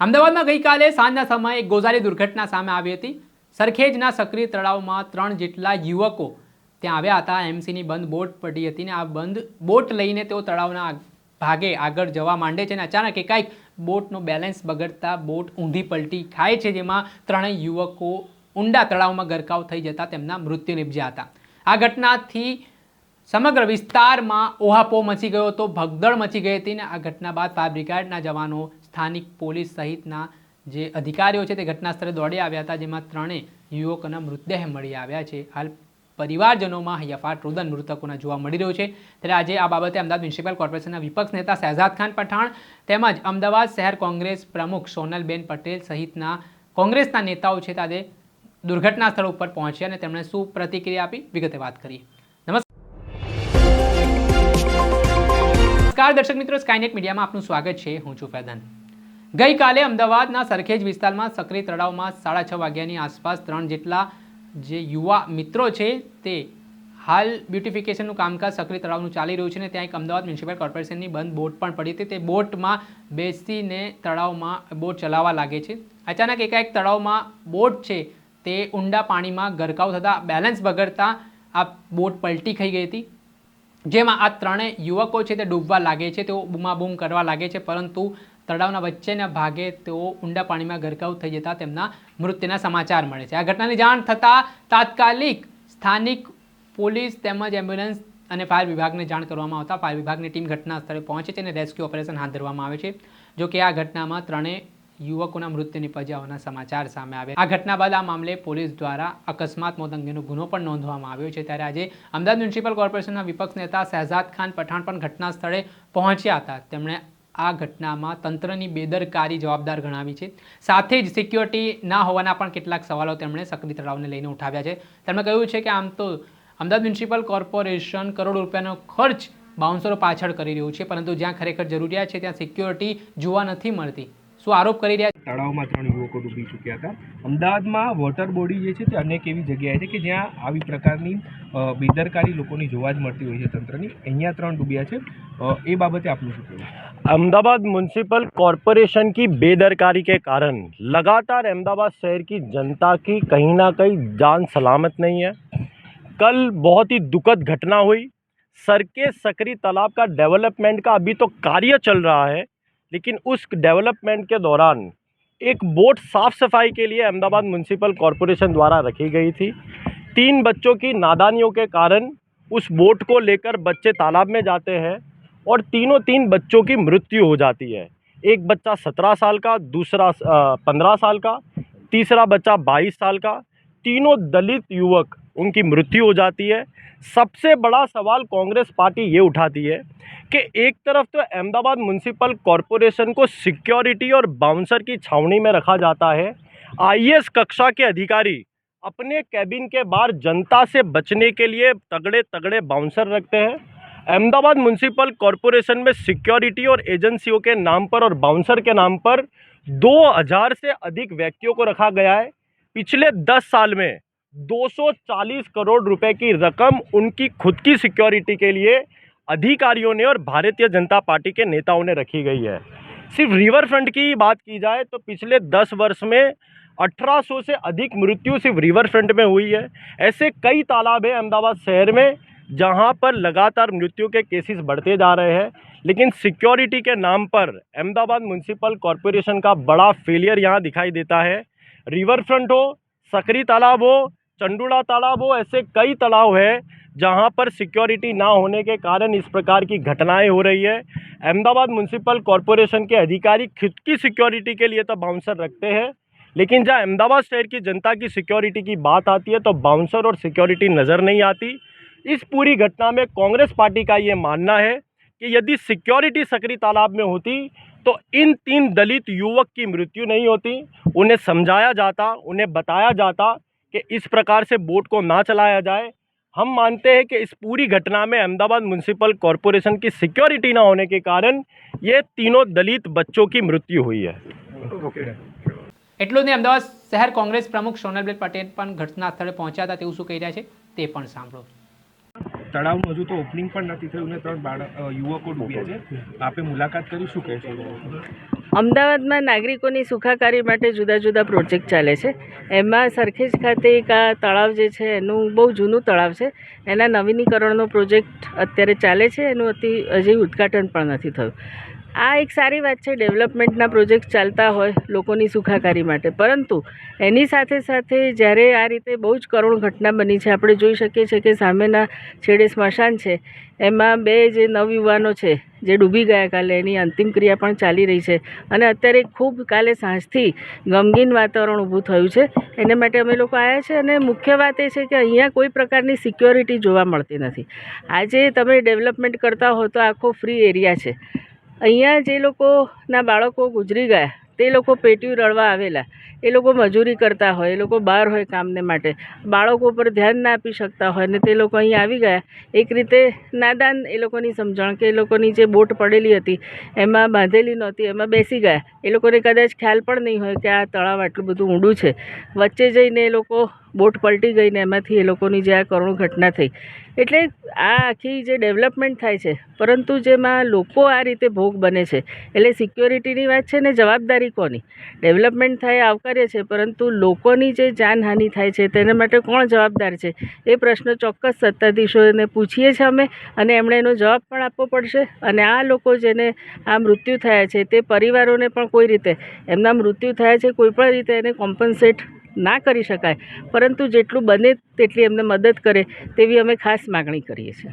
અમદાવાદમાં ગઈકાલે સાંજના સમયે એક ગોઝારી દુર્ઘટના સામે આવી હતી. સરખેજના સક્રિય તળાવમાં ત્રણ જેટલા યુવકો ત્યાં આવ્યા હતા. એમસીની બંધ બોટ પડી હતી ને આ બંધ બોટ લઈને તેઓ તળાવના ભાગે આગળ જવા માંડે છે અને અચાનક એકાએક બોટનો બેલેન્સ બગડતા બોટ ઊંધી પલટી ખાય છે, જેમાં ત્રણેય યુવકો ઊંડા તળાવમાં ગરકાવ થઈ જતા તેમના મૃત્યુ નિપજ્યા હતા. આ ઘટનાથી સમગ્ર વિસ્તારમાં ઓહાપો મચી ગયો હતો, ભગદડ મચી ગઈ હતી ને આ ઘટના બાદ ફાયર બ્રિગેડના જવાનો સ્થાનિક પોલીસ સહિતના જે અધિકારીઓ છે તે ઘટના સ્થળે દોડી આવ્યા હતા, જેમાં ત્રણેય યુવકોના મૃતદેહ મળી આવ્યા છે. હાલ પરિવારજનોમાં હૈયાફાટ રુદન મૃતકોના જોવા મળી રહ્યો છે. ત્યારે આજે આ બાબતે અમદાવાદ મ્યુનિસિપલ કોર્પોરેશનના વિપક્ષ નેતા શહેજાદ ખાન પઠાણ તેમજ અમદાવાદ શહેર કોંગ્રેસ પ્રમુખ સોનલબેન પટેલ સહિતના કોંગ્રેસના નેતાઓ છે તે દુર્ઘટના સ્થળ ઉપર પહોંચ્યા અને તેમણે શું પ્રતિક્રિયા આપી? વિગતે વાત કરી નમસ્કાર. દર્શક મિત્રો સ્કાયનેટ મીડિયામાં આપનું સ્વાગત છે. હું છું ફૈદાન. ગઈકાલે અમદાવાદના સરખેજ વિસ્તારમાં સક્રિય તળાવમાં સાડા છ વાગ્યાની આસપાસ ત્રણ જેટલા જે યુવા મિત્રો છે તે હાલ બ્યુટિફિકેશનનું કામકાજ સક્રિય તળાવનું ચાલી રહ્યું છે ને ત્યાં એક અમદાવાદ મ્યુનિસિપલ કોર્પોરેશનની બંધ બોટ પણ પડી હતી. તે બોટમાં બેસીને તળાવમાં બોટ ચલાવવા લાગે છે. અચાનક એકાએક તળાવમાં બોટ છે તે ઊંડા પાણીમાં ગરકાવ થતાં બેલેન્સ બગડતા આ બોટ પલટી ખાઈ ગઈ હતી. જેમાં આ ત્રણેય યુવકો છે તે ડૂબવા લાગે છે, તેઓ બૂમાબૂમ કરવા લાગે છે, પરંતુ તળાવના વચ્ચેના ભાગે તેઓ ઊંડા પાણીમાં ગરકાવ થઈ જતા તેમના મૃત્યુના સમાચાર મળે છે. આ ઘટનાની જાણ થતાં તાત્કાલિક સ્થાનિક પોલીસ તેમજ એમ્બ્યુલન્સ અને ફાયર વિભાગને જાણ કરવામાં આવતા ફાયર વિભાગની ટીમ ઘટના સ્થળે પહોંચે છે અને રેસ્ક્યુ ઓપરેશન હાથ ધરવામાં આવે છે. જો કે આ ઘટનામાં ત્રણેય યુવકોના મૃત્યુ નિપજ્યા સમાચાર સામે આવ્યા. આ ઘટના બાદ આ મામલે પોલીસ દ્વારા અકસ્માત મોત અંગેનો ગુનો પણ નોંધવામાં આવ્યો છે. ત્યારે આજે અમદાવાદ મ્યુનિસિપલ કોર્પોરેશનના વિપક્ષ નેતા શહેજાદ ખાન પઠાણ પણ ઘટના સ્થળે પહોંચ્યા હતા. તેમણે આ ઘટનામાં તંત્રની બેદરકારી જવાબદાર ગણાવી છે. સાથે જ સિક્યોરિટી ના હોવાના પણ કેટલાક સવાલો તેમણે સક્રિય તળાવને લઈને ઉઠાવ્યા છે. તેમણે કહ્યું છે કે આમ તો અમદાવાદ મ્યુનિસિપલ કોર્પોરેશન કરોડો રૂપિયાનો ખર્ચ બાઉન્સરો પાછળ કરી રહ્યું છે, પરંતુ જ્યાં ખરેખર જરૂરિયાત છે, ત્યાં સિક્યોરિટી જોવા નથી મળતી. શું આરોપ કરી રહ્યા તળાવમાં ત્રણ યુવકો ડૂબી ચૂક્યા હતા અમદાવાદમાં વોટર બોડી જે છે તે અનેક એવી જગ્યાએ છે કે જ્યાં આવી પ્રકારની અ, બેદરકારી લોકોની જોવા જ મળતી હોય છે તંત્રની અહીંયા ત્રણ ડૂબ્યા છે અ, એ બાબતે આપનું શું કહેવું अहमदाबाद म्यूनसिपल कॉरपोरेशन की बेदरकारी के कारण लगातार अहमदाबाद शहर की जनता की कहीं ना कहीं जान सलामत नहीं है कल बहुत ही दुखद घटना हुई सर के सकरी तालाब का डेवलपमेंट का अभी तो कार्य चल रहा है लेकिन उस डेवलपमेंट के दौरान एक बोट साफ़ सफ़ाई के लिए अहमदाबाद म्यूनसिपल कॉरपोरेशन द्वारा रखी गई थी। तीन बच्चों की नादानियों के कारण उस बोट को लेकर बच्चे तालाब में जाते हैं और तीनों तीन बच्चों की मृत्यु हो जाती है। एक बच्चा सत्रह साल का, दूसरा पंद्रह साल का, तीसरा बच्चा बाईस साल का, तीनों दलित युवक उनकी मृत्यु हो जाती है। सबसे बड़ा सवाल कांग्रेस पार्टी ये उठाती है कि एक तरफ़ तो अहमदाबाद म्यूनसिपल कॉरपोरेशन को सिक्योरिटी और बाउंसर की छावनी में रखा जाता है। आईएएस कक्षा के अधिकारी अपने कैबिन के बाहर जनता से बचने के लिए तगड़े तगड़े बाउंसर रखते हैं। अहमदाबाद म्यूनसिपल कॉरपोरेशन में सिक्योरिटी और एजेंसियों के नाम पर और बाउंसर के नाम पर 2000 से अधिक व्यक्तियों को रखा गया है। पिछले 10 साल में 240 करोड़ रुपए की रकम उनकी खुद की सिक्योरिटी के लिए अधिकारियों ने और भारतीय जनता पार्टी के नेताओं ने रखी गई है। सिर्फ़ रिवर फ्रंट की बात की जाए तो पिछले 10 वर्ष में 1800 से अधिक मृत्यु सिर्फ़ रिवर फ्रंट में हुई है। ऐसे कई तालाब हैं अहमदाबाद शहर में, जहाँ पर लगातार मृत्यु के केसेस बढ़ते जा रहे हैं। लेकिन सिक्योरिटी के नाम पर अहमदाबाद म्यूनसिपल कॉरपोरेशन का बड़ा फेलियर यहाँ दिखाई देता है। रिवर फ्रंट हो सकरी तालाब हो चंडूला तालाब हो ऐसे कई तालाब है जहाँ पर सिक्योरिटी ना होने के कारण इस प्रकार की घटनाएँ हो रही है। अहमदाबाद म्यूनसिपल कॉरपोरेशन के अधिकारी खुद की सिक्योरिटी के लिए तो बाउंसर रखते हैं, लेकिन जहाँ अहमदाबाद शहर की जनता की सिक्योरिटी की बात आती है तो बाउंसर और सिक्योरिटी नज़र नहीं आती। इस पूरी घटना में कांग्रेस पार्टी का ये मानना है कि यदि सिक्योरिटी सकरी तालाब में होती तो इन तीन दलित युवक की मृत्यु नहीं होती। उन्हें समझाया जाता, उन्हें बताया जाता कि इस प्रकार से बोट को ना चलाया जाए हम मानते हैं कि इस पूरी घटना में अहमदाबाद म्यूनसिपल कॉरपोरेशन की सिक्योरिटी ना होने के कारण ये तीनों दलित बच्चों की मृत्यु हुई है ઓકે એટલું જ નહીં અમદાવાદ શહેર કોંગ્રેસ પ્રમુખ સોનલબેન પટેલ પણ ઘટના સ્થળે પહોંચ્યા હતા તેવું શું કહી રહ્યા છે તે પણ સાંભળો તળાવનું હજુ તો ઓપનિંગ પણ નથી થયું ને ત્રણ બાળક અ, યુવકો ડૂબ્યા છે આપે મુલાકાત કરી શું કહેશો અમદાવાદમાં નાગરિકોની સુખાકારી માટે જુદા જુદા પ્રોજેક્ટ ચાલે છે. એમાં સરખેજ ખાતે એક આ તળાવ જે છે, એનું બહુ જૂનું તળાવ છે. એના નવીનીકરણનો પ્રોજેક્ટ અત્યારે ચાલે છે. એનું અતિ, હજી ઉદ્ઘાટન પણ નથી થયું. આ એક સારી વાત છે, ડેવલપમેન્ટના પ્રોજેક્ટ ચાલતા હોય લોકોની સુખાકારી માટે. પરંતુ એની સાથે સાથે જ્યારે આ રીતે બહુ જ કરુણ ઘટના બની છે, આપણે જોઈ શકીએ છીએ કે સામેના છેડે સ્મશાન છે, એમાં બે જે નવયુવાનો છે, જે ડૂબી ગયા કાલે, એની અંતિમ ક્રિયા પણ ચાલી રહી છે. અને અત્યારે ખૂબ કાલે સાંજથી ગમગીન વાતાવરણ ઊભું થયું છે. એને માટે અમે લોકો આવ્યા છે અને મુખ્ય વાત એ છે કે અહીંયા કોઈ પ્રકારની સિક્યોરિટી જોવા મળતી નથી. આજે તમે ડેવલપમેન્ટ કરતા હો તો આખો ફ્રી એરિયા છે. અહીંયા જે લોકોના બાળકો ગુજરી ગયા, તે લોકો પેટીયું રળવા આવેલા. એ લોકો મજૂરી કરતા હોય, એ લોકો બહાર હોય કામને માટે. બાળકો પર ધ્યાન ના આપી શકતા હોય ને તે લોકો અહીં આવી ગયા. એક રીતે નાદાન એ લોકોની સમજણ કે એ લોકોની જે બોટ પડેલી હતી, એમાં બાંધેલી નહોતી, એમાં બેસી ગયા. એ લોકોને કદાચ ખ્યાલ પણ નહીં હોય કે આ તળાવ આટલું બધું ઊંડું છે. વચ્ચે જઈને એ લોકો બોટ પલટી ગઈ ને એમાંથી એ લોકોની જે આ કરુણ ઘટના થઈ. એટલે આ આખી જે ડેવલપમેન્ટ થાય છે, પરંતુ જેમાં લોકો આ રીતે ભોગ બને છે, એટલે સિક્યોરિટીની વાત છે ને જવાબદારી કોની? ડેવલપમેન્ટ થાય આવકાર્ય છે, પરંતુ લોકોની જે જાનહાનિ થાય છે, તેના માટે કોણ જવાબદાર છે? એ પ્રશ્ન ચોક્કસ સત્તાધીશોને પૂછીએ છીએ અમે, અને એમણે એનો જવાબ પણ આપવો પડશે. અને આ લોકો જેને આ મૃત્યુ થયા છે, તે પરિવારોને પણ કોઈ રીતે, એમના મૃત્યુ થયા છે કોઈપણ રીતે એને કોમ્પન્સેટ ના કરી શકાય. પરંતુ જેટલું બને તેટલી એમને મદદ કરે તેવી અમે ખાસ માગણી કરીએ છીએ.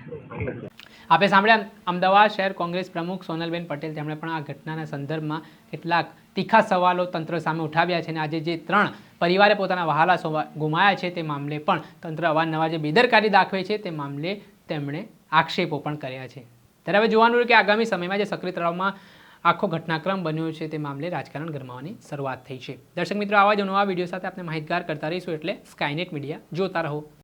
આપણે સાંભળ્યા, અમદાવાદ શહેર કોંગ્રેસ પ્રમુખ સોનલબેન પટેલ તેમણે પણ આ ઘટનાના સંદર્ભમાં કેટલાક તીખા સવાલો તંત્ર સામે ઉઠાવ્યા છે અને આજે જે ત્રણ પરિવારે પોતાના વહાલા ગુમાયા છે તે મામલે પણ તંત્ર અવારનવાર જે બેદરકારી દાખવે છે તે મામલે તેમણે આક્ષેપો પણ કર્યા છે. ત્યારે હવે જોવાનું કે આગામી સમયમાં જે સક્રિય તળાવમાં આખો ઘટનાક્રમ બન્યો છે તે મામલે રાજકારણ ગરમાવાની શરૂઆત થઈ છે. દર્શક મિત્રો, આવા જ નવા વીડિયો સાથે આપણે માહિતગાર કરતા રહીશું એટલે સ્કાયનેટ મીડિયા જોતા રહો.